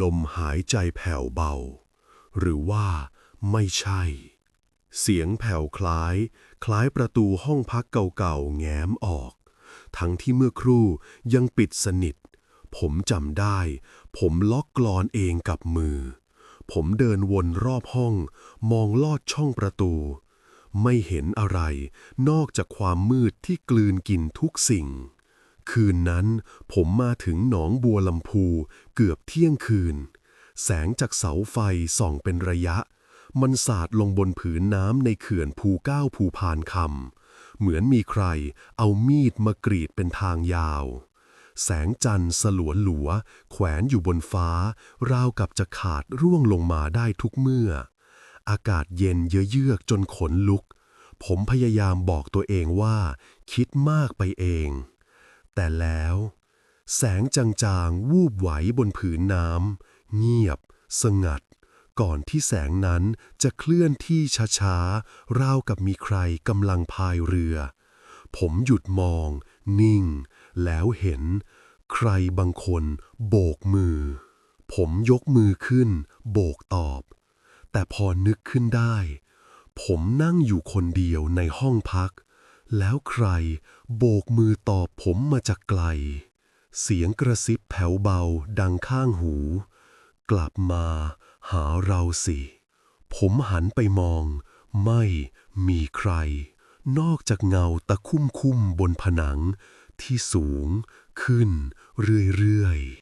ลมหายใจแผ่วเบา หรือว่าไม่ใช่ เสียงแผ่วคล้าย คล้ายประตูห้องพักเก่าๆ แง้มออก ทั้งที่เมื่อครู่ยังปิดสนิท ผมจำได้ ผมล็อกกลอนเองกับมือ ผมเดินวนรอบห้อง มองลอดช่องประตู ไม่เห็นอะไรนอกจากความมืดที่กลืนกินทุกสิ่ง คืนนั้นผมมาถึงหนองบัวลำพูเกือบเที่ยงคืน แสงจากเสาไฟส่องเป็นระยะ มันสาดลงบนผืนน้ำในเขื่อนภูเก้าภูพานคำเหมือนมีใครเอามีดมากรีดเป็นทางยาว แสงจันทร์สลัวหลัว แขวนอยู่บนฟ้า ราวกับจะขาดร่วงลงมาได้ทุกเมื่อ อากาศเย็นเยือกจนขนลุก ผมพยายามบอกตัวเองว่า คิดมากไปเอง แต่แล้ว แสงจางๆ วูบไหวบนผืนน้ำเงียบ สงัด ก่อนที่แสงนั้นจะเคลื่อนที่ช้าๆ ราวกับมีใครกำลังพายเรือ ผมหยุดมอง นิ่ง แล้วเห็น ใครบางคนโบกมือ ผมยกมือขึ้น โบกตอบ แต่พอนึกขึ้นได้ ผมนั่งอยู่คนเดียวในห้องพัก แล้วใครโบกมือตอบผมมาจากไกล เสียงกระซิบแผ่วเบาดังข้างหู กลับมาหาเราสิ ผมหันไปมอง ไม่มีใคร นอกจากเงาตะคุ่มๆบนผนังที่สูงขึ้นเรื่อยๆ